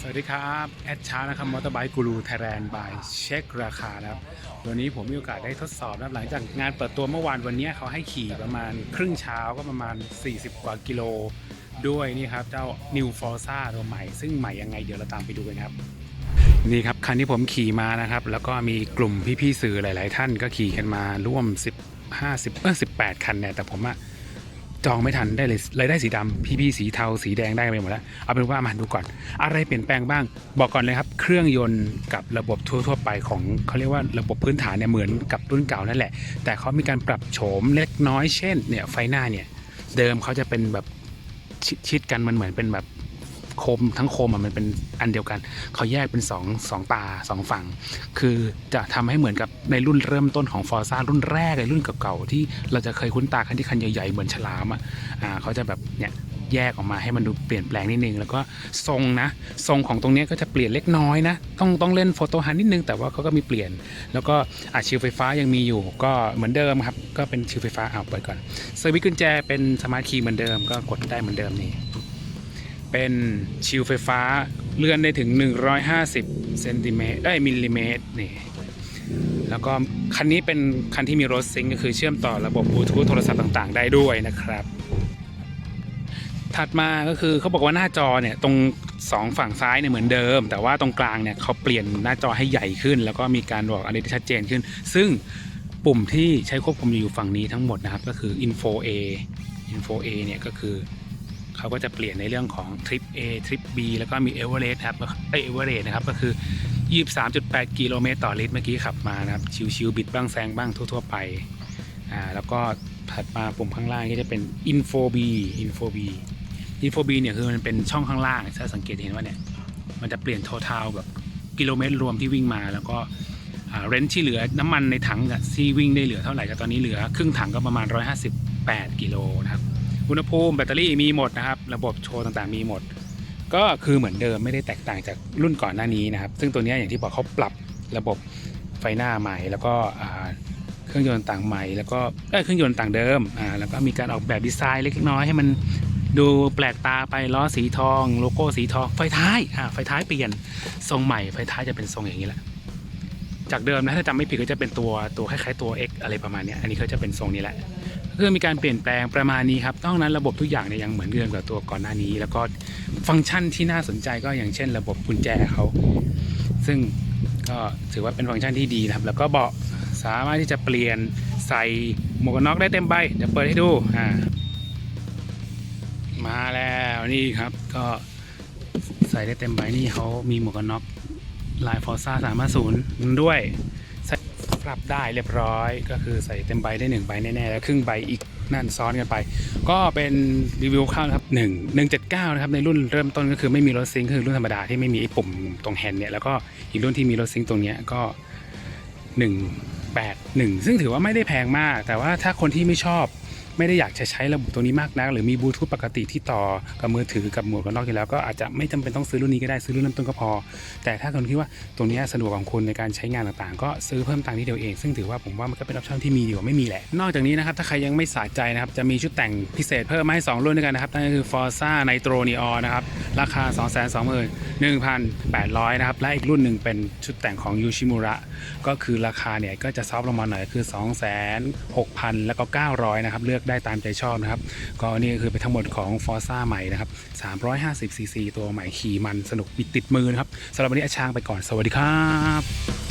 สวัสดีครับแอดชาร์นะครับมอเตอร์ไบค์กูรูไทยแลนด์บายเช็คราคานะครับวันนี้ผมมีโอกาสได้ทดสอบนะครับหลังจากงานเปิดตัวเมื่อวานวันนี้เขาให้ขี่ประมาณครึ่งเช้าก็ประมาณ 40 กว่ากิโล ด้วยนี่ครับเจ้า New Forza ตัวใหม่ ซึ่งใหม่ยังไงเดี๋ยวเราตามไปดูกันครับ นี่ครับคันที่ผมขี่มานะครับ แล้วก็มีกลุ่มพี่ๆสื่อหลาย ๆ ท่านก็ขี่กันมาร่วม10 50เออ18 คันเนี่ยแต่ผมอะ จองไม่ทันได้เลยเลยได้สีดำพี่ๆสีเทาสีแดงได้ไปหมดแล้ว เอาเป็นว่ามาดูก่อน อะไรเปลี่ยนแปลงบ้าง บอกก่อนเลยครับ เครื่องยนต์กับระบบทั่วๆไปของเขาเรียกว่าระบบพื้นฐานเนี่ยเหมือนกับรุ่นเก่านั่นแหละ แต่เขามีการปรับโฉมเล็กน้อยเช่นเนี่ยไฟหน้าเนี่ยเดิมเขาจะเป็นแบบชชิดกันมันเหมือนเป็นแบบ โคมทั้งโคมมันเป็นอันเดียวกัน เขาแยกเป็นสองสองตาสองฝั่ง คือจะทำให้เหมือนกับในรุ่นเริ่มต้นของฟอร์ซ่ารุ่นแรกเลยรุ่นเก่าๆที่เราจะเคยคุ้นตาคันที่คันใหญ่ๆเหมือนฉลามอะอ่าเขาจะแบบเนี่ยแยกออกมาให้มันดูเปลี่ยนแปลงนิดนึง แล้วก็ทรงนะ ทรงของตรงนี้ก็จะเปลี่ยนเล็กน้อยนะ ต้องต้องเล่นโฟโต้ฮันนิดนึงแต่ว่าเขาก็มีเปลี่ยน แล้วก็อาชิวไฟฟ้ายังมีอยู่ ก็เหมือนเดิมครับ ก็เป็นชิวไฟฟ้าเอาเปิดก่อนสวิตช์กุญแจเป็นสมาร์ทคีย์เหมือนเดิมก็กดได้เหมือนเดิมนี่ เป็นชิลไฟฟ้าเลื่อนได้ถึง 150เซนติเมตรได้มิลลิเมตรนี่แล้วก็คันนี้เป็นคันที่มีรถซิงค์ก็คือเชื่อมต่อระบบบลูทูธโทรศัพท์ต่างๆ ได้ด้วยนะครับ ถัดมาก็คือเขาบอกว่าหน้าจอเนี่ยตรงสองฝั่งซ้ายเนี่ยเหมือนเดิม แต่ว่าตรงกลางเนี่ยเขาเปลี่ยนหน้าจอให้ใหญ่ขึ้น แล้วก็มีการบอกอะไรที่ชัดเจนขึ้น ซึ่งปุ่มที่ใช้ควบคุมอยู่ฝั่งนี้ทั้งหมดนะครับ ก็คือ info A info A เนี่ยก็คือ เขาก็จะเปลี่ยนในเรื่องของทริป A ทริป B แล้วก็มีเอเวอเรสต์ครับไอเอเวอเรสต์นะครับก็คือ 23.8 กิโลเมตรต่อลิตรเมื่อกี้ขับมานะครับ ชิวๆบิดบ้างแซงบ้างทั่ว ๆ ไปอ่าแล้วก็ถัดมาปุ่มข้างล่างก็จะเป็น Info B Info B Info B เนี่ยคือมันเป็นช่องข้างล่างถ้าสังเกตเห็นว่าเนี่ยมันจะเปลี่ยน total แบบกิโลเมตรรวมที่วิ่งมาแล้วก็เรนที่เหลือน้ำมันในถังที่วิ่งได้เหลือเท่าไหร่ก็ตอนนี้เหลือ ครึ่งถังก็ประมาณ 158 กิโลนะครับ อุณหภูมิแบตเตอรี่มีหมดนะครับ ระบบโชว์ต่างๆมีหมด ก็คือเหมือนเดิมไม่ได้แตกต่างจากรุ่นก่อนหน้านี้นะครับ ซึ่งตัวนี้อย่างที่บอกเขาปรับระบบไฟหน้าใหม่ แล้วก็เครื่องยนต์ต่างใหม่ แล้วก็เครื่องยนต์ต่างเดิมอ่าแล้วก็มีการออกแบบดีไซน์เล็กน้อยให้มันดูแปลกตาไปล้อสีทอง โลโก้สีทองไฟท้ายอ่าไฟท้ายเปลี่ยนทรงใหม่ไฟท้ายจะเป็นทรงอย่างนี้แหละจากเดิมนะถ้าจำไม่ผิดก็จะเป็นตัวตัวคล้ายๆตัว X อะไรประมาณนี้อันนี้ก็จะเป็นทรงนี้แหละ คือมีการเปลี่ยนแปลงประมาณนี้ครับนอกนั้นระบบทุกอย่างเนี่ยยังเหมือนเดิมกับตัวก่อนหน้านี้ แล้วก็ฟังก์ชันที่น่าสนใจก็อย่างเช่น ระบบกุญแจเขา ซึ่งก็ถือว่าเป็นฟังก์ชันที่ดีนะครับ แล้วก็เบาะสามารถที่จะเปลี่ยนใส่หมวกกันน็อกได้เต็มใบเดี๋ยวเปิดให้ดูอ่ามาแล้วนี่ครับก็ใส่ได้เต็มใบนี่เขามีหมวกกันน็อกลายฟอร์ซ่าสามารถศูนย์ด้วย ครับได้เรียบร้อย ก็คือใส่เต็มใบได้หนึ่งใบแน่ๆแล้วครึ่งใบอีกนั่นซ้อนกันไป ก็เป็นรีวิวข้าวนะครับ1 179นะครับในรุ่นเริ่มต้นก็คือไม่มีรถซิงค์คือรุ่นธรรมดาที่ไม่มีไอ้ปุ่มตรงแฮนด์เนี่ยแล้วก็อีกรุ่นที่มีรถซิงค์ตรงเนี้ยก็ 181 ซึ่งถือว่าไม่ได้แพงมาก แต่ว่าถ้าคนที่ไม่ชอบ ไม่ได้อยากจะใช้ระบบตัวนี้มากนัก หรือมีบลูทูธปกติที่ต่อกับมือถือกับหมวกกันน็อกอยู่แล้ว ก็อาจจะไม่จำเป็นต้องซื้อรุ่นนี้ก็ได้ซื้อรุ่นเริ่มต้นก็พอ แต่ถ้าคุณคิดว่าตรงนี้สะดวกของคุณในการใช้งานต่างๆ ก็ซื้อเพิ่มตังค์ที่เดียวเอง ซึ่งถือว่าผมว่ามันก็เป็นออปชั่นที่มีดีกว่าไม่มีแหละ นอกจากนี้นะครับถ้าใครยังไม่สะใจนะครับจะมีชุดแต่งพิเศษเพิ่มมาให้ 2 รุ่นด้วยกันนะครับนั่นก็คือ Forza Nitro Neon นะครับราคา 221,800นะครับและอีกรุ่นหนึ่งเป็นชุดแต่งของ Yoshimura ก็คือราคาเนี่ยก็จะซอฟลงมาหน่อยคือ 26,000 แล้วก็ 900นะครับเลือกได้ตามใจชอบนะครับ ก็นี่ก็คือเป็นทั้งหมดของฟอร์ซ่าใหม่นะครับ 350cc ตัวใหม่ขี่มันสนุกปิดติดมือนะครับสำหรับวันนี้อาชางไปก่อนสวัสดีครับ